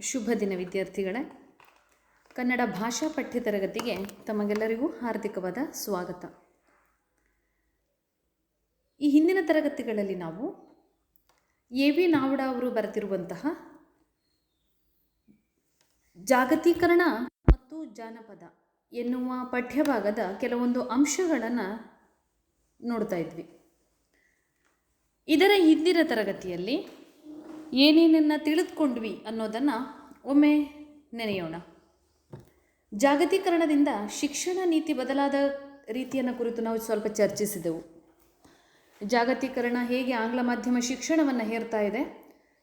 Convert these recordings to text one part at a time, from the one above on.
ಶುಭ ದಿನ ವಿದ್ಯಾರ್ಥಿಗಳೇ. ಕನ್ನಡ ಭಾಷಾ ಪಠ್ಯ ತರಗತಿಗೆ ತಮಗೆಲ್ಲರಿಗೂ ಹಾರ್ದಿಕವಾದ ಸ್ವಾಗತ. ಈ ಹಿಂದಿನ ತರಗತಿಗಳಲ್ಲಿ ನಾವು ಎ ವಿ ನಾವಡ ಅವರು ಬರೆದಿರುವಂತಹ ಜಾಗತೀಕರಣ ಮತ್ತು ಜಾನಪದ ಎನ್ನುವ ಪಠ್ಯಭಾಗದ ಕೆಲವೊಂದು ಅಂಶಗಳನ್ನು ನೋಡ್ತಾ ಇದ್ವಿ. ಇದರ ಹಿಂದಿನ ತರಗತಿಯಲ್ಲಿ ಏನೇನನ್ನು ತಿಳಿದುಕೊಂಡ್ವಿ ಅನ್ನೋದನ್ನು ಒಮ್ಮೆ ನೆನೆಯೋಣ. ಜಾಗತೀಕರಣದಿಂದ ಶಿಕ್ಷಣ ನೀತಿ ಬದಲಾದ ರೀತಿಯನ್ನು ಕುರಿತು ನಾವು ಸ್ವಲ್ಪ ಚರ್ಚಿಸಿದೆವು. ಜಾಗತೀಕರಣ ಹೇಗೆ ಆಂಗ್ಲ ಮಾಧ್ಯಮ ಶಿಕ್ಷಣವನ್ನು ಹೇರ್ತಾ ಇದೆ,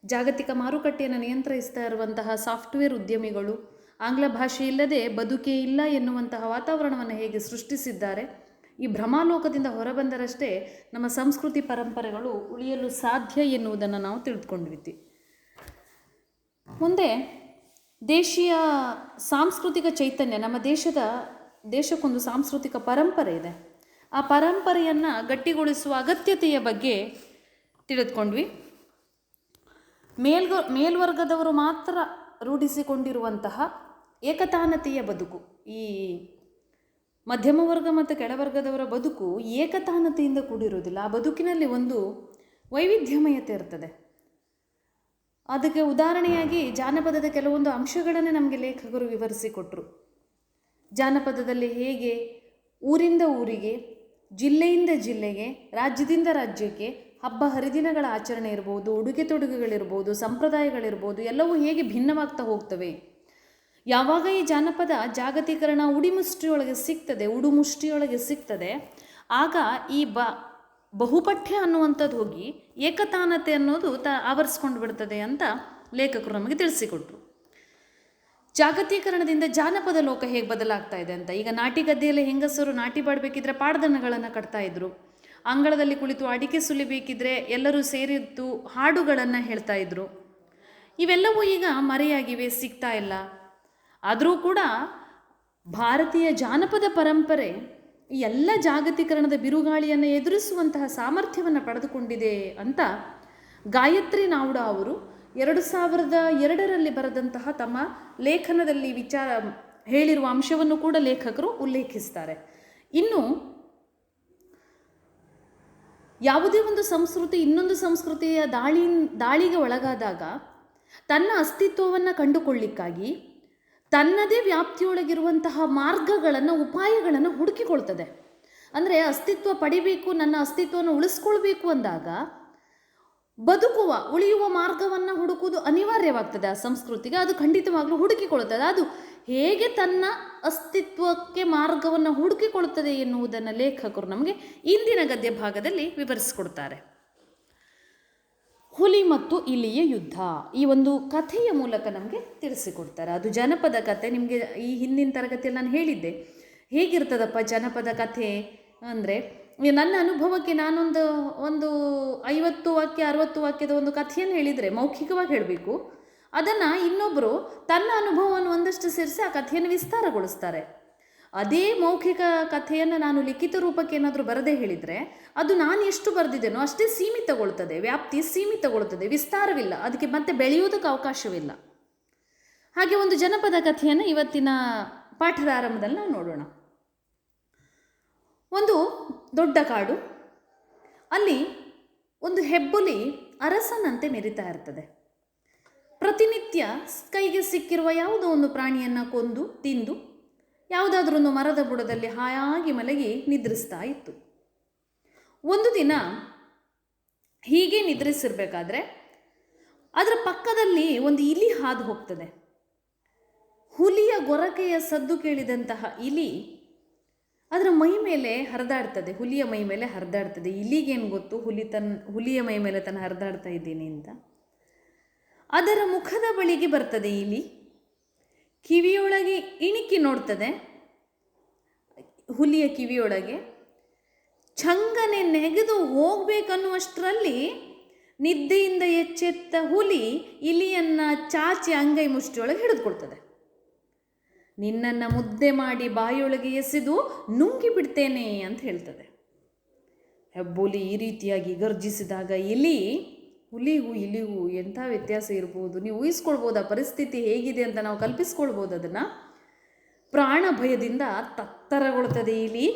ಜಾಗತಿಕ ಮಾರುಕಟ್ಟೆಯನ್ನು ನಿಯಂತ್ರಿಸ್ತಾ ಇರುವಂತಹ ಸಾಫ್ಟ್ವೇರ್ ಉದ್ಯಮಿಗಳು, ಆಂಗ್ಲ ಭಾಷೆ ಇಲ್ಲದೆ ಬದುಕೇ ಇಲ್ಲ ಎನ್ನುವಂತಹ ವಾತಾವರಣವನ್ನು ಹೇಗೆ ಸೃಷ್ಟಿಸಿದ್ದಾರೆ ಈ ಭ್ರಮಾಲೋಕದಿಂದ ಹೊರಬಂದರಷ್ಟೇ ನಮ್ಮ ಸಂಸ್ಕೃತಿ ಪರಂಪರೆಗಳು ಉಳಿಯಲು ಸಾಧ್ಯ ಎನ್ನುವುದನ್ನು ನಾವು ತಿಳಿದುಕೊಂಡಿದ್ವಿ ಮುಂದೆ ದೇಶೀಯ ಸಾಂಸ್ಕೃತಿಕ ಚೈತನ್ಯ, ನಮ್ಮ ದೇಶದ, ದೇಶಕ್ಕೊಂದು ಸಾಂಸ್ಕೃತಿಕ ಪರಂಪರೆ ಇದೆ. ಆ ಪರಂಪರೆಯನ್ನು ಗಟ್ಟಿಗೊಳಿಸುವ ಅಗತ್ಯತೆಯ ಬಗ್ಗೆ ತಿಳಿದುಕೊಂಡ್ವಿ. ಮೇಲ್ಗ, ಮೇಲ್ವರ್ಗದವರು ಮಾತ್ರ ರೂಢಿಸಿಕೊಂಡಿರುವಂತಹ ಏಕತಾನತೆಯ ಬದುಕು, ಈ ಮಧ್ಯಮ ವರ್ಗ ಮತ್ತು ಕೆಳವರ್ಗದವರ ಬದುಕು ಏಕತಾನತೆಯಿಂದ ಕೂಡಿರುವುದಿಲ್ಲ. ಆ ಬದುಕಿನಲ್ಲಿ ಒಂದು ವೈವಿಧ್ಯಮಯತೆ ಇರ್ತದೆ. ಅದಕ್ಕೆ ಉದಾಹರಣೆಯಾಗಿ ಜಾನಪದದ ಕೆಲವೊಂದು ಅಂಶಗಳನ್ನು ನಮಗೆ ಲೇಖಕರು ವಿವರಿಸಿಕೊಟ್ರು. ಜಾನಪದದಲ್ಲಿ ಹೇಗೆ ಊರಿಂದ ಊರಿಗೆ, ಜಿಲ್ಲೆಯಿಂದ ಜಿಲ್ಲೆಗೆ, ರಾಜ್ಯದಿಂದ ರಾಜ್ಯಕ್ಕೆ, ಹಬ್ಬ ಹರಿದಿನಗಳ ಆಚರಣೆ ಇರ್ಬೋದು, ಉಡುಗೆ ತೊಡುಗೆಗಳಿರ್ಬೋದು, ಸಂಪ್ರದಾಯಗಳಿರ್ಬೋದು, ಎಲ್ಲವೂ ಹೇಗೆ ಭಿನ್ನವಾಗ್ತಾ ಹೋಗ್ತವೆ? ಯಾವಾಗ ಈ ಜಾನಪದ ಜಾಗತೀಕರಣ ಉಡಿಮುಷ್ಟಿಯೊಳಗೆ ಸಿಗ್ತದೆ, ಉಡುಮುಷ್ಟಿಯೊಳಗೆ ಸಿಗ್ತದೆ, ಆಗ ಈ ಬ, ಬಹುಪಠ್ಯ ಅನ್ನುವಂಥದ್ದು ಹೋಗಿ ಏಕತಾನತೆ ಅನ್ನೋದು ತ, ಆವರಿಸ್ಕೊಂಡು ಬಿಡ್ತದೆ ಅಂತ ಲೇಖಕರು ನಮಗೆ ತಿಳಿಸಿಕೊಟ್ರು. ಜಾಗತೀಕರಣದಿಂದ ಜಾನಪದ ಲೋಕ ಹೇಗೆ ಬದಲಾಗ್ತಾ ಇದೆ ಅಂತ, ಈಗ ನಾಟಿ ಗದ್ದೆಯಲ್ಲಿ ಹೆಂಗಸರು ನಾಟಿ ಮಾಡಬೇಕಿದ್ರೆ ಪಾಡ್ದನಗಳನ್ನು ಕಟ್ತಾ ಇದ್ರು. ಅಂಗಳದಲ್ಲಿ ಕುಳಿತು ಅಡಿಕೆ ಸುಲಿಬೇಕಿದ್ರೆ ಎಲ್ಲರೂ ಸೇರಿದ್ದು ಹಾಡುಗಳನ್ನು ಹೇಳ್ತಾ ಇದ್ರು. ಇವೆಲ್ಲವೂ ಈಗ ಮರೆಯಾಗಿವೆ, ಸಿಗ್ತಾ ಇಲ್ಲ. ಆದರೂ ಕೂಡ ಭಾರತೀಯ ಜಾನಪದ ಪರಂಪರೆ ಎಲ್ಲ ಜಾಗತೀಕರಣದ ಬಿರುಗಾಳಿಯನ್ನು ಎದುರಿಸುವಂತಹ ಸಾಮರ್ಥ್ಯವನ್ನು ಪಡೆದುಕೊಂಡಿದೆ ಅಂತ ಗಾಯತ್ರಿ ನಾವ್ಡ ಅವರು ಎರಡು ಸಾವಿರದ ಎರಡರಲ್ಲಿ ಬರೆದಂತಹ ತಮ್ಮ ಲೇಖನದಲ್ಲಿ ವಿಚಾರ ಹೇಳಿರುವ ಅಂಶವನ್ನು ಕೂಡ ಲೇಖಕರು ಉಲ್ಲೇಖಿಸ್ತಾರೆ. ಇನ್ನು ಯಾವುದೇ ಒಂದು ಸಂಸ್ಕೃತಿ ಇನ್ನೊಂದು ಸಂಸ್ಕೃತಿಯ ದಾಳಿ, ದಾಳಿಗೆ ಒಳಗಾದಾಗ ತನ್ನ ಅಸ್ತಿತ್ವವನ್ನು ಕಂಡುಕೊಳ್ಳಿಕ್ಕಾಗಿ ತನ್ನದೇ ವ್ಯಾಪ್ತಿಯೊಳಗಿರುವಂತಹ ಮಾರ್ಗಗಳನ್ನು, ಉಪಾಯಗಳನ್ನು ಹುಡುಕಿಕೊಳ್ತದೆ. ಅಂದರೆ ಅಸ್ತಿತ್ವ ಪಡಿಬೇಕು, ನನ್ನ ಅಸ್ತಿತ್ವವನ್ನು ಉಳಿಸ್ಕೊಳ್ಬೇಕು ಅಂದಾಗ ಬದುಕುವ, ಉಳಿಯುವ ಮಾರ್ಗವನ್ನು ಹುಡುಕುವುದು ಅನಿವಾರ್ಯವಾಗ್ತದೆ ಆ ಸಂಸ್ಕೃತಿಗೆ. ಅದು ಖಂಡಿತವಾಗಲೂ ಹುಡುಕಿಕೊಳ್ಳುತ್ತದೆ ಅದು ಹೇಗೆ ತನ್ನ ಅಸ್ತಿತ್ವಕ್ಕೆ ಮಾರ್ಗವನ್ನು ಹುಡುಕಿಕೊಳ್ಳುತ್ತದೆ ಎನ್ನುವುದನ್ನು ಲೇಖಕರು ನಮಗೆ ಇಂದಿನ ಗದ್ಯ ಭಾಗದಲ್ಲಿ ವಿವರಿಸಿಕೊಡ್ತಾರೆ. ಹುಲಿ ಮತ್ತು ಇಲಿಯ ಯುದ್ಧ. ಈ ಒಂದು ಕಥೆಯ ಮೂಲಕ ನಮಗೆ ತಿಳಿಸಿಕೊಡ್ತಾರೆ. ಅದು ಜನಪದ ಕಥೆ. ನಿಮಗೆ ಈ ಹಿಂದಿನ ತರಗತಿಯಲ್ಲಿ ನಾನು ಹೇಳಿದ್ದೆ. ಹೇಗಿರ್ತದಪ್ಪ ಜನಪದ ಕಥೆ ಅಂದರೆ? ನನ್ನ ಅನುಭವಕ್ಕೆ ನಾನೊಂದು, ಒಂದು ಐವತ್ತು ವಾಕ್ಯ, ಅರವತ್ತು ವಾಕ್ಯದ ಒಂದು ಕಥೆಯನ್ನು ಹೇಳಿದರೆ ಮೌಖಿಕವಾಗಿ ಹೇಳಬೇಕು. ಅದನ್ನು ಇನ್ನೊಬ್ಬರು ತನ್ನ ಅನುಭವವನ್ನು ಒಂದಷ್ಟು ಸೇರಿಸಿ ಆ ಕಥೆಯನ್ನು ವಿಸ್ತಾರಗೊಳಿಸ್ತಾರೆ. ಅದೇ ಮೌಖಿಕ ಕಥೆಯನ್ನು ನಾನು ಲಿಖಿತ ರೂಪಕ್ಕೆ ಏನಾದರೂ ಬರದೇ ಹೇಳಿದರೆ ಅದು ನಾನು ಎಷ್ಟು ಬರೆದಿದ್ದೇನೋ ಅಷ್ಟೇ ಸೀಮಿತಗೊಳ್ತದೆ, ವ್ಯಾಪ್ತಿ ಸೀಮಿತಗೊಳ್ತದೆ, ವಿಸ್ತಾರವಿಲ್ಲ, ಅದಕ್ಕೆ ಮತ್ತೆ ಬೆಳೆಯುವುದಕ್ಕೆ ಅವಕಾಶವಿಲ್ಲ. ಹಾಗೆ ಒಂದು ಜನಪದ ಕಥೆಯನ್ನು ಇವತ್ತಿನ ಪಾಠದ ಆರಂಭದಲ್ಲಿ ನಾವು ನೋಡೋಣ. ಒಂದು ದೊಡ್ಡ ಕಾಡು, ಅಲ್ಲಿ ಒಂದು ಹೆಬ್ಬುಲಿ ಅರಸನಂತೆ ಮೆರಿತಾ ಇರ್ತದೆ. ಪ್ರತಿನಿತ್ಯ ಕೈಗೆ ಸಿಕ್ಕಿರುವ ಯಾವುದೋ ಒಂದು ಪ್ರಾಣಿಯನ್ನು ಕೊಂದು, ತಿಂದು ಯಾವುದಾದ್ರೂ ಮರದ ಬುಡದಲ್ಲಿ ಹಾಯಾಗಿ ಮಲಗಿ ನಿದ್ರಿಸ್ತಾ ಇತ್ತು. ಒಂದು ದಿನ ಹೀಗೆ ನಿದ್ರಿಸಿರ್ಬೇಕಾದ್ರೆ ಅದರ ಪಕ್ಕದಲ್ಲಿ ಒಂದು ಇಲಿ ಹಾದು ಹೋಗ್ತದೆ. ಹುಲಿಯ ಗೊರಕೆಯ ಸದ್ದು ಕೇಳಿದಂತಹ ಇಲಿ ಅದರ ಮೈ ಮೇಲೆ ಹರಿದಾಡ್ತದೆ, ಹುಲಿಯ ಮೈ ಮೇಲೆ ಹರಿದಾಡ್ತದೆ. ಇಲಿಗೇನು ಗೊತ್ತು? ಹುಲಿ ತನ್ನ ಹುಲಿಯ ಮೈ ಮೇಲೆ ತನ್ನ ಹರಿದಾಡ್ತಾ ಇದ್ದೀನಿ ಅಂತ. ಅದರ ಮುಖದ ಬಳಿಗೆ ಬರ್ತದೆ ಇಲಿ. ಕಿವಿಯೊಳಗೆ ಇಣಿಕಿ ನೋಡ್ತದೆ. ಹುಲಿಯ ಕಿವಿಯೊಳಗೆ. ಛಂಗನೆ ನೆಗೆದು ಹೋಗ್ಬೇಕನ್ನುವಷ್ಟರಲ್ಲಿ ನಿದ್ದೆಯಿಂದ ಎಚ್ಚೆತ್ತ ಹುಲಿ ಇಲಿಯನ್ನು ಚಾಚಿ ಅಂಗೈ ಮುಷ್ಟಿಯೊಳಗೆ ಹಿಡಿದುಕೊಳ್ತದೆ. ನಿನ್ನನ್ನು ಮುದ್ದೆ ಮಾಡಿ ಬಾಯಿಯೊಳಗೆ ಎಸೆದು ನುಂಗಿ ಬಿಡ್ತೇನೆ ಅಂತ ಹೇಳ್ತದೆ. ಹೆಬ್ಬುಲಿ ಈ ರೀತಿಯಾಗಿ ಗರ್ಜಿಸಿದಾಗ ಇಲಿ ಹುಲಿಗೂ ಇಲಿಗೂ ಎಂಥ ವ್ಯತ್ಯಾಸ ಇರ್ಬೋದು? ನೀವು ಊಹಿಸ್ಕೊಳ್ಬೋದು? ಆ ಪರಿಸ್ಥಿತಿ ಹೇಗಿದೆ ಅಂತ ನಾವು ಕಲ್ಪಿಸ್ಕೊಳ್ಬೋದು ಅದನ್ನು? ಪ್ರಾಣ ಭಯದಿಂದ ತತ್ತರಗೊಳ್ತದೆ ಇಲಿ.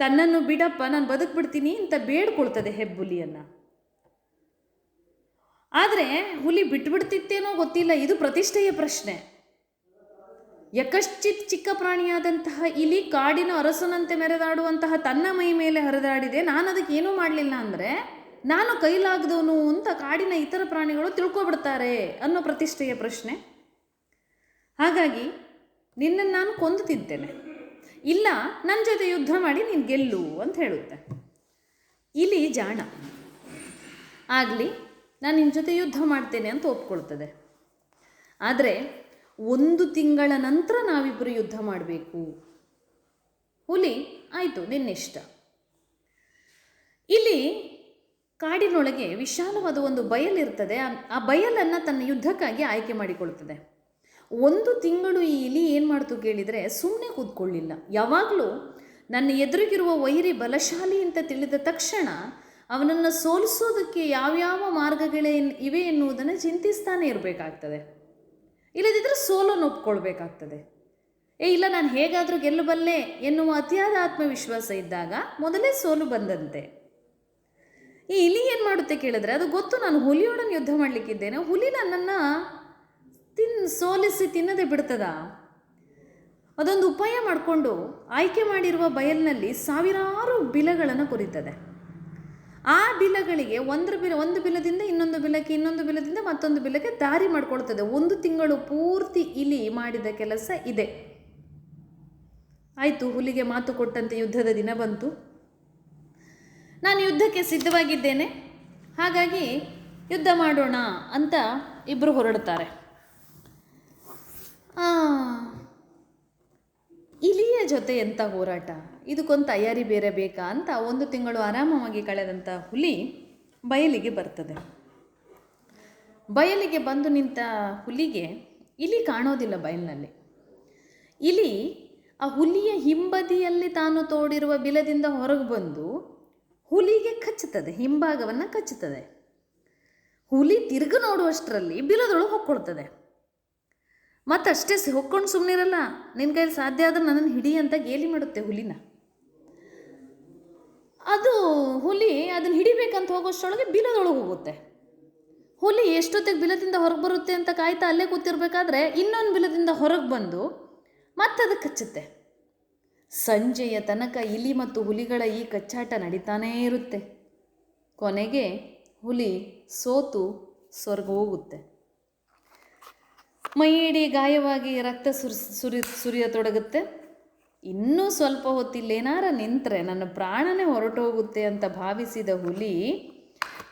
ತನ್ನನ್ನು ಬಿಡಪ್ಪ, ನಾನು ಬದುಕ್ಬಿಡ್ತೀನಿ ಅಂತ ಬೇಡ್ಕೊಳ್ತದೆ ಹೆಬ್ಬುಲಿಯನ್ನು. ಆದರೆ ಹುಲಿ ಬಿಟ್ಬಿಡ್ತಿತ್ತೇನೋ ಗೊತ್ತಿಲ್ಲ, ಇದು ಪ್ರತಿಷ್ಠೆಯ ಪ್ರಶ್ನೆ. ಯಕಶ್ಚಿತ್ ಚಿಕ್ಕ ಪ್ರಾಣಿಯಾದಂತಹ ಇಲಿ ಕಾಡಿನ ಅರಸನಂತೆ ಮೆರೆದಾಡುವಂತಹ ತನ್ನ ಮೈ ಮೇಲೆ ಹರಿದಾಡಿದೆ. ನಾನು ಅದಕ್ಕೆ ಏನೂ ಮಾಡಲಿಲ್ಲ ಅಂದರೆ ನಾನು ಕೈಲಾಗದವನು ಅಂತ ಕಾಡಿನ ಇತರ ಪ್ರಾಣಿಗಳು ತಿಳ್ಕೊಬಿಡ್ತಾರೆ ಅನ್ನೋ ಪ್ರತಿಷ್ಠೆಯ ಪ್ರಶ್ನೆ. ಹಾಗಾಗಿ ನಿನ್ನನ್ನು ನಾನು ಕೊಂದು ತಿಂತೇನೆ. ಇಲ್ಲ ನನ್ನ ಜೊತೆ ಯುದ್ಧ ಮಾಡಿ ನೀನು ಗೆಲ್ಲು ಅಂತ ಹೇಳುತ್ತೆ. ಇಲಿ ಜಾಣ. ಆಗಲಿ, ನಾನು ನಿನ್ನ ಜೊತೆ ಯುದ್ಧ ಮಾಡ್ತೇನೆ ಅಂತ ಒಪ್ಕೊಳ್ತದೆ. ಆದರೆ ಒಂದು ತಿಂಗಳ ನಂತರ ನಾವಿಬ್ಬರು ಯುದ್ಧ ಮಾಡಬೇಕು. ಹುಲಿ, ಆಯಿತು, ನಿನ್ನಿಷ್ಟ. ಇಲ್ಲಿ ಕಾಡಿನೊಳಗೆ ವಿಶಾಲವಾದ ಒಂದು ಬಯಲಿರ್ತದೆ ಆ- ಬಯಲನ್ನು ತನ್ನ ಯುದ್ಧಕ್ಕಾಗಿ ಆಯ್ಕೆ ಮಾಡಿಕೊಳ್ಳುತ್ತದೆ ಒಂದು ತಿಂಗಳು ಈ ಇಲಿ ಏನು ಮಾಡ್ತು ಕೇಳಿದರೆ ಸುಮ್ಮನೆ ಕೂತ್ಕೊಳ್ಳಿಲ್ಲ. ಯಾವಾಗಲೂ ನನ್ನ ಎದುರಿಗಿರುವ ವೈರಿ ಬಲಶಾಲಿ ಅಂತ ತಿಳಿದ ತಕ್ಷಣ ಅವನನ್ನು ಸೋಲಿಸೋದಕ್ಕೆ ಯಾವ್ಯಾವ ಮಾರ್ಗಗಳೇ ಇವೆ ಎನ್ನುವುದನ್ನು ಚಿಂತಿಸ್ತಾನೆ ಇರಬೇಕಾಗ್ತದೆ. ಇಲ್ಲದಿದ್ದರೆ ಸೋಲನ್ನು ಒಪ್ಕೊಳ್ಬೇಕಾಗ್ತದೆ ಏ, ಇಲ್ಲ, ನಾನು ಹೇಗಾದರೂ ಗೆಲ್ಲಬಲ್ಲೆ ಎನ್ನುವ ಅತಿಯಾದ ಆತ್ಮವಿಶ್ವಾಸ ಇದ್ದಾಗ ಮೊದಲೇ ಸೋಲು ಬಂದಂತೆ. ಈ ಇಲಿ ಏನು ಮಾಡುತ್ತೆ ಕೇಳಿದ್ರೆ? ಅದು ಗೊತ್ತು, ನಾನು ಹುಲಿಯೊಡನೆ ಯುದ್ಧ ಮಾಡಲಿಕ್ಕಿದ್ದೇನೆ. ಹುಲಿ ನನ್ನನ್ನು ತಿನ್, ಸೋಲಿಸಿ ತಿನ್ನದೆ ಬಿಡ್ತದ? ಅದೊಂದು ಉಪಾಯ ಮಾಡಿಕೊಂಡು ಆಯ್ಕೆ ಮಾಡಿರುವ ಬಯಲಿನಲ್ಲಿ ಸಾವಿರಾರು ಬಿಲಗಳನ್ನು ಕೊರಿತದೆ. ಆ ಬಿಲಗಳಿಗೆ ಒಂದರ ಬಿಲ, ಒಂದು ಬಿಲದಿಂದ ಇನ್ನೊಂದು ಬಿಲಕ್ಕೆ ಇನ್ನೊಂದು ಬಿಲದಿಂದ ಮತ್ತೊಂದು ಬಿಲಕ್ಕೆ ದಾರಿ ಮಾಡಿಕೊಳ್ತದೆ. ಒಂದು ತಿಂಗಳು ಪೂರ್ತಿ ಇಲಿ ಮಾಡಿದ ಕೆಲಸ ಇದೆ. ಆಯಿತು, ಹುಲಿಗೆ ಮಾತು ಕೊಟ್ಟಂತೆ ಯುದ್ಧದ ದಿನ ಬಂತು. ನಾನು ಯುದ್ಧಕ್ಕೆ ಸಿದ್ಧವಾಗಿದ್ದೇನೆ. ಹಾಗಾಗಿ ಯುದ್ಧ ಮಾಡೋಣ ಅಂತ ಇಬ್ಬರು ಹೊರಡ್ತಾರೆ ಇಲಿಯ ಜೊತೆ ಎಂಥ ಹೋರಾಟ? ಇದಕ್ಕೊಂದು ತಯಾರಿ ಬೇರೆ ಬೇಕಾ ಅಂತ ಒಂದು ತಿಂಗಳು ಆರಾಮವಾಗಿ ಕಳೆದಂಥ ಹುಲಿ ಬಯಲಿಗೆ ಬರ್ತದೆ. ಬಯಲಿಗೆ ಬಂದು ನಿಂತ ಹುಲಿಗೆ ಇಲಿ ಕಾಣೋದಿಲ್ಲ ಬಯಲಿನಲ್ಲಿ. ಇಲಿ ಆ ಹುಲಿಯ ಹಿಂಬದಿಯಲ್ಲಿ ತಾನು ತೋಡಿರುವ ಬಿಲದಿಂದ ಹೊರಗೆ ಬಂದು ಹುಲಿಗೆ ಕಚ್ಚುತ್ತದೆ, ಹಿಂಭಾಗವನ್ನು ಕಚ್ಚುತ್ತದೆ. ಹುಲಿ ತಿರುಗು ನೋಡುವಷ್ಟರಲ್ಲಿ ಬಿಲದೊಳಗೆ ಹೊಕ್ಕೊಳ್ತದೆ. ಮತ್ತಷ್ಟೇ ಹೊಕ್ಕೊಂಡು ಸುಮ್ಮನಿರಲ್ಲ ನಿನ್ನ ಕೈಲಿ ಸಾಧ್ಯ ಆದ್ರೆ ನನ್ನನ್ನು ಹಿಡಿ ಅಂತ ಗೇಲಿ ಮಾಡುತ್ತೆ ಹುಲಿನ. ಅದು ಹುಲಿ ಅದನ್ನು ಹಿಡಿಬೇಕಂತ ಹೋಗೋಷ್ಟರೊಳಗೆ ಬಿಲದೊಳಗೆ ಹೋಗುತ್ತೆ. ಹುಲಿ ಎಷ್ಟೊತ್ತಿಗೆ ಬಿಲದಿಂದ ಹೊರಗೆ ಬರುತ್ತೆ ಅಂತ ಕಾಯ್ತಾ ಅಲ್ಲೇ ಕೂತಿರ್ಬೇಕಾದ್ರೆ ಇನ್ನೊಂದು ಬಿಲದಿಂದ ಹೊರಗೆ ಬಂದು ಮತ್ತದು ಕಚ್ಚುತ್ತೆ. ಸಂಜೆಯ ತನಕ ಇಲಿ ಮತ್ತು ಹುಲಿಗಳ ಈ ಕಚ್ಚಾಟ ನಡೀತಾನೇ ಇರುತ್ತೆ. ಕೊನೆಗೆ ಹುಲಿ ಸೋತು ಸ್ವರ್ಗ ಹೋಗುತ್ತೆ. ಮೈಯಿಡೀ ಗಾಯವಾಗಿ ರಕ್ತ ಸುರಿ ಸುರಿ, ಸುರಿಯತೊಡಗುತ್ತೆ. ಇನ್ನೂ ಸ್ವಲ್ಪ ಹೊತ್ತಿಲ್ಲೇನಾರ ನಿಂತರೆ ನನ್ನ ಪ್ರಾಣನೇ ಹೊರಟೋಗುತ್ತೆ ಅಂತ ಭಾವಿಸಿದ ಹುಲಿ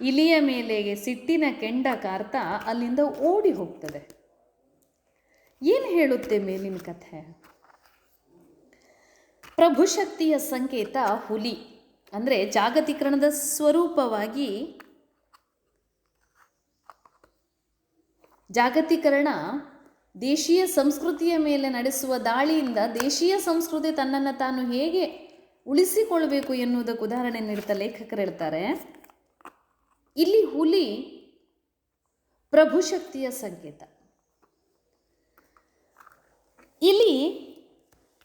ಇಲಿಯ ಮೇಲೆಗೆ ಸಿಟ್ಟಿನ ಕೆಂಡ ಕಾರ್ತಾ ಅಲ್ಲಿಂದ ಓಡಿ ಹೋಗ್ತದೆ. ಏನು ಹೇಳುತ್ತೆ ಮೇಲಿನ ಕಥೆ? ಪ್ರಭುಶಕ್ತಿಯ ಸಂಕೇತ ಹುಲಿ. ಅಂದರೆ ಜಾಗತೀಕರಣದ ಸ್ವರೂಪವಾಗಿ ಜಾಗತೀಕರಣ ದೇಶೀಯ ಸಂಸ್ಕೃತಿಯ ಮೇಲೆ ನಡೆಸುವ ದಾಳಿಯಿಂದ ದೇಶೀಯ ಸಂಸ್ಕೃತಿ ತನ್ನನ್ನು ತಾನು ಹೇಗೆ ಉಳಿಸಿಕೊಳ್ಳಬೇಕು ಎನ್ನುವುದಕ್ಕೆ ಉದಾಹರಣೆ ನೀಡ್ತಾ ಲೇಖಕರು ಹೇಳ್ತಾರೆ. ಇಲ್ಲಿ ಹುಲಿ ಪ್ರಭುಶಕ್ತಿಯ ಸಂಕೇತ. ಇಲ್ಲಿ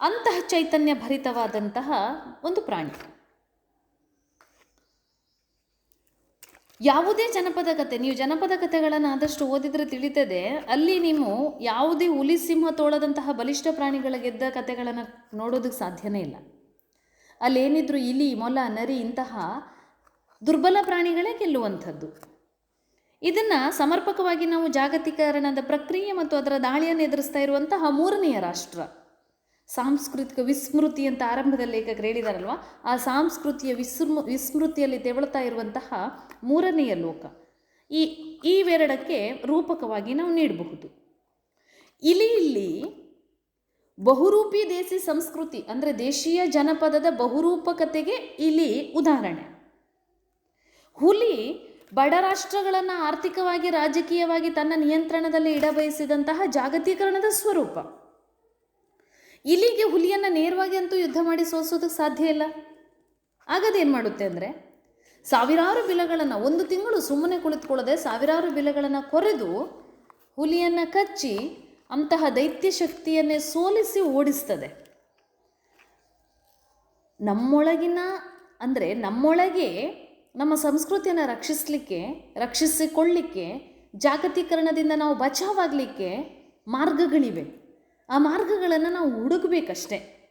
ಅಂತಹ ಚೈತನ್ಯ ಭರಿತವಾದಂತಹ ಒಂದು ಪ್ರಾಣಿ. ಯಾವುದೇ ಜನಪದ ಕತೆ, ನೀವು ಜನಪದ ಕಥೆಗಳನ್ನು ಆದಷ್ಟು ಓದಿದರೆ ತಿಳಿತದೆ, ಅಲ್ಲಿ ನೀವು ಯಾವುದೇ ಹುಲಿ ಸಿಂಹ ತೋಳದಂತಹ ಬಲಿಷ್ಠ ಪ್ರಾಣಿಗಳ ಗೆದ್ದ ಕಥೆಗಳನ್ನು ನೋಡೋದಕ್ಕೆ ಸಾಧ್ಯನೇ ಇಲ್ಲ. ಅಲ್ಲೇನಿದ್ರು ಇಲಿ, ಮೊಲ, ನರಿ ಇಂತಹ ದುರ್ಬಲ ಪ್ರಾಣಿಗಳೇ ಗೆಲ್ಲುವಂಥದ್ದು. ಇದನ್ನು ಸಮರ್ಪಕವಾಗಿ ನಾವು ಜಾಗತೀಕರಣದ ಪ್ರಕ್ರಿಯೆ ಮತ್ತು ಅದರ ದಾಳಿಯನ್ನು ಎದುರಿಸ್ತಾ ಇರುವಂತಹ ಮೂರನೆಯ ರಾಷ್ಟ್ರ. ಸಾಂಸ್ಕೃತಿಕ ವಿಸ್ಮೃತಿ ಅಂತ ಆರಂಭದಲ್ಲಿ ಲೇಖಕರು ಹೇಳಿದಾರಲ್ವ? ಆ ಸಾಂಸ್ಕೃತಿಯ ವಿಸ್ಮೃ, ವಿಸ್ಮೃತಿಯಲ್ಲಿ ತೆವಳ್ತಾ ಇರುವಂತಹ ಮೂರನೆಯ ಲೋಕ. ಈ ಇವೆರಡಕ್ಕೆ ರೂಪಕವಾಗಿ ನಾವು ನೀಡಬಹುದು. ಇಲ್ಲಿ ಇಲಿಯಲ್ಲಿ ಬಹುರೂಪಿ ದೇಸಿ ಸಂಸ್ಕೃತಿ, ಅಂದರೆ ದೇಶೀಯ ಜನಪದದ ಬಹುರೂಪಕತೆಗೆ ಇಲ್ಲಿ ಉದಾಹರಣೆ. ಹುಲಿ ಬಡ ರಾಷ್ಟ್ರಗಳನ್ನು ಆರ್ಥಿಕವಾಗಿ, ರಾಜಕೀಯವಾಗಿ ತನ್ನ ನಿಯಂತ್ರಣದಲ್ಲಿ ಇಡಬಯಸಿದಂತಹ ಜಾಗತೀಕರಣದ ಸ್ವರೂಪ. ಇಲಿಗೆ ಹುಲಿಯನ್ನು ನೇರವಾಗಿ ಅಂತೂ ಯುದ್ಧ ಮಾಡಿ ಸೋಲಿಸೋದಕ್ಕೆ ಸಾಧ್ಯ ಇಲ್ಲ. ಆಗದೇನು ಮಾಡುತ್ತೆ ಅಂದರೆ, ಸಾವಿರಾರು ಬಿಲಗಳನ್ನು ಒಂದು ತಿಂಗಳು ಸುಮ್ಮನೆ ಕುಳಿತುಕೊಳ್ಳದೆ ಸಾವಿರಾರು ಬಿಲಗಳನ್ನು ಕೊರೆದು ಹುಲಿಯನ್ನು ಕಚ್ಚಿ ಅಂತಹ ದೈತ್ಯ ಶಕ್ತಿಯನ್ನೇ ಸೋಲಿಸಿ ಓಡಿಸ್ತದೆ. ನಮ್ಮೊಳಗಿನ ಅಂದರೆ ನಮ್ಮೊಳಗೆ ನಮ್ಮ ಸಂಸ್ಕೃತಿಯನ್ನು ರಕ್ಷಿಸಲಿಕ್ಕೆ ರಕ್ಷಿಸಿಕೊಳ್ಳಲಿಕ್ಕೆ ಜಾಗತೀಕರಣದಿಂದ ನಾವು ಬಚಾವಾಗಲಿಕ್ಕೆ ಮಾರ್ಗಗಳಿವೆ. ಆ ಮಾರ್ಗಗಳನ್ನು ನಾವು ಹುಡುಕ್ಬೇಕಷ್ಟೆ.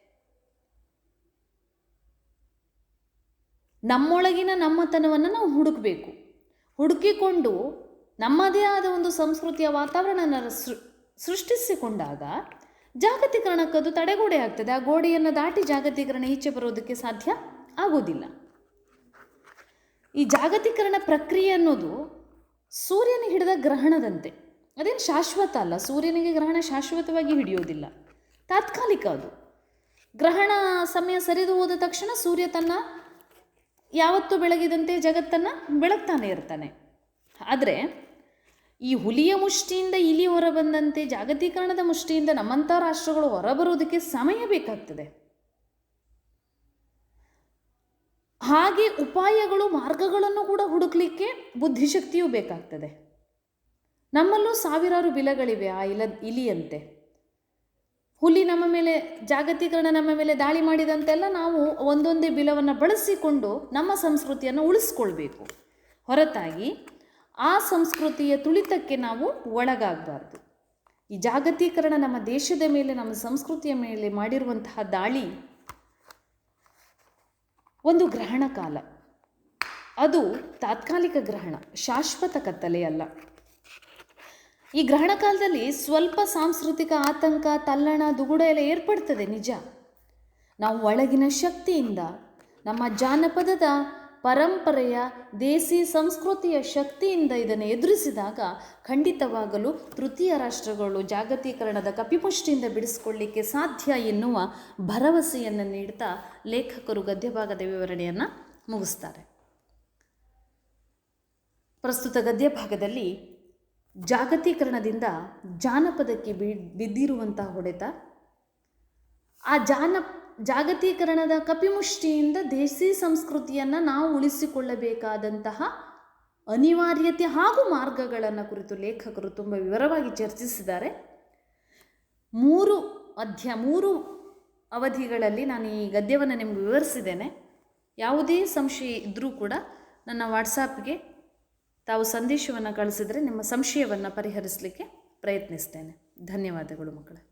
ನಮ್ಮೊಳಗಿನ ನಮ್ಮತನವನ್ನು ನಾವು ಹುಡುಕಬೇಕು. ಹುಡುಕಿಕೊಂಡು ನಮ್ಮದೇ ಆದ ಒಂದು ಸಂಸ್ಕೃತಿಯ ವಾತಾವರಣ ಸೃಷ್ಟಿಸಿಕೊಂಡಾಗ ಜಾಗತೀಕರಣಕ್ಕದು ತಡೆಗೋಡೆ ಆಗ್ತದೆ. ಆ ಗೋಡೆಯನ್ನು ದಾಟಿ ಜಾಗತೀಕರಣ ಈಚೆ ಬರೋದಕ್ಕೆ ಸಾಧ್ಯ ಆಗೋದಿಲ್ಲ. ಈ ಜಾಗತೀಕರಣ ಪ್ರಕ್ರಿಯೆ ಅನ್ನೋದು ಸೂರ್ಯನ ಹಿಡಿದ ಗ್ರಹಣದಂತೆ. ಅದೇನು ಶಾಶ್ವತ ಅಲ್ಲ? ಸೂರ್ಯನಿಗೆ ಗ್ರಹಣ ಶಾಶ್ವತವಾಗಿ ಹಿಡಿಯೋದಿಲ್ಲ ತಾತ್ಕಾಲಿಕ ಅದು. ಗ್ರಹಣ ಸಮಯ ಸರಿದು ಹೋದ ತಕ್ಷಣ ಸೂರ್ಯ ತನ್ನ ಯಾವತ್ತೂ ಬೆಳಗಿದಂತೆ ಜಗತ್ತನ್ನು ಬೆಳಗ್ತಾನೆ ಇರ್ತಾನೆ. ಆದರೆ ಈ ಹುಲಿಯ ಮುಷ್ಟಿಯಿಂದ ಇಲಿ ಹೊರಬಂದಂತೆ ಜಾಗತೀಕರಣದ ಮುಷ್ಟಿಯಿಂದ ನಮ್ಮಂಥ ರಾಷ್ಟ್ರಗಳು ಹೊರಬರೋದಕ್ಕೆ ಸಮಯ ಬೇಕಾಗ್ತದೆ. ಹಾಗೆ ಉಪಾಯಗಳು, ಮಾರ್ಗಗಳನ್ನು ಕೂಡ ಹುಡುಕ್ಲಿಕ್ಕೆ ಬುದ್ಧಿಶಕ್ತಿಯೂ ಬೇಕಾಗ್ತದೆ. ನಮ್ಮಲ್ಲೂ ಸಾವಿರಾರು ಬಿಲಗಳಿವೆ ಆ ಇಲ, ಇಲಿಯಂತೆ. ಹುಲಿ ನಮ್ಮ ಮೇಲೆ, ಜಾಗತೀಕರಣ ನಮ್ಮ ಮೇಲೆ ದಾಳಿ ಮಾಡಿದಂತೆಲ್ಲ ನಾವು ಒಂದೊಂದೇ ಬಿಲವನ್ನು ಬಳಸಿಕೊಂಡು ನಮ್ಮ ಸಂಸ್ಕೃತಿಯನ್ನು ಉಳಿಸ್ಕೊಳ್ಬೇಕು. ಹೊರತಾಗಿ ಆ ಸಂಸ್ಕೃತಿಯ ತುಳಿತಕ್ಕೆ ನಾವು ಒಳಗಾಗಬಾರ್ದು. ಈ ಜಾಗತೀಕರಣ ನಮ್ಮ ದೇಶದ ಮೇಲೆ, ನಮ್ಮ ಸಂಸ್ಕೃತಿಯ ಮೇಲೆ ಮಾಡಿರುವಂತಹ ದಾಳಿ ಒಂದು ಗ್ರಹಣ ಕಾಲ. ಅದು ತಾತ್ಕಾಲಿಕ ಗ್ರಹಣ, ಶಾಶ್ವತ ಕತ್ತಲೆ ಅಲ್ಲ. ಈ ಗ್ರಹಣ ಕಾಲದಲ್ಲಿ ಸ್ವಲ್ಪ ಸಾಂಸ್ಕೃತಿಕ ಆತಂಕ, ತಲ್ಲಣ, ದುಗುಡ ಎಲ್ಲ ಏರ್ಪಡ್ತದೆ, ನಿಜ. ನಾವು ಒಳಗಿನ ಶಕ್ತಿಯಿಂದ, ನಮ್ಮ ಜಾನಪದದ ಪರಂಪರೆಯ ದೇಸಿ ಸಂಸ್ಕೃತಿಯ ಶಕ್ತಿಯಿಂದ ಇದನ್ನು ಎದುರಿಸಿದಾಗ ಖಂಡಿತವಾಗಲು ತೃತೀಯ ರಾಷ್ಟ್ರಗಳು ಜಾಗತೀಕರಣದ ಕಪಿಪುಷ್ಟಿಯಿಂದ ಬಿಡಿಸಿಕೊಳ್ಳಿಕ್ಕೆ ಸಾಧ್ಯ ಎನ್ನುವ ಭರವಸೆಯನ್ನು ನೀಡ್ತಾ ಲೇಖಕರು ಗದ್ಯಭಾಗದ ವಿವರಣೆಯನ್ನು ಮುಗಿಸ್ತಾರೆ. ಪ್ರಸ್ತುತ ಗದ್ಯಭಾಗದಲ್ಲಿ ಜಾಗತೀಕರಣದಿಂದ ಜಾನಪದಕ್ಕೆ ಬಿ, ಬಿದ್ದಿರುವಂತಹ ಹೊಡೆತ. ಆ ಜಾನ, ಜಾಗತೀಕರಣದ ಕಪಿಮುಷ್ಟಿಯಿಂದ ದೇಸಿ ಸಂಸ್ಕೃತಿಯನ್ನು ನಾವು ಉಳಿಸಿಕೊಳ್ಳಬೇಕಾದಂತಹ ಅನಿವಾರ್ಯತೆ ಹಾಗೂ ಮಾರ್ಗಗಳನ್ನು ಕುರಿತು ಲೇಖಕರು ತುಂಬ ವಿವರವಾಗಿ ಚರ್ಚಿಸಿದ್ದಾರೆ. ಮೂರು ಅಧ್ಯ, ಮೂರು ಅವಧಿಗಳಲ್ಲಿ ನಾನು ಈ ಗದ್ಯವನ್ನು ನಿಮಗೆ ವಿವರಿಸಿದ್ದೇನೆ. ಯಾವುದೇ ಸಂಶಯ ಇದ್ದರೂ ಕೂಡ ನನ್ನ ವಾಟ್ಸಾಪ್ಗೆ ತಾವು ಸಂದೇಶವನ್ನು ಕಳಿಸಿದರೆ ನಿಮ್ಮ ಸಂಶಯವನ್ನು ಪರಿಹರಿಸಲಿಕ್ಕೆ ಪ್ರಯತ್ನಿಸ್ತೇನೆ. ಧನ್ಯವಾದಗಳು ಮಕ್ಕಳೇ.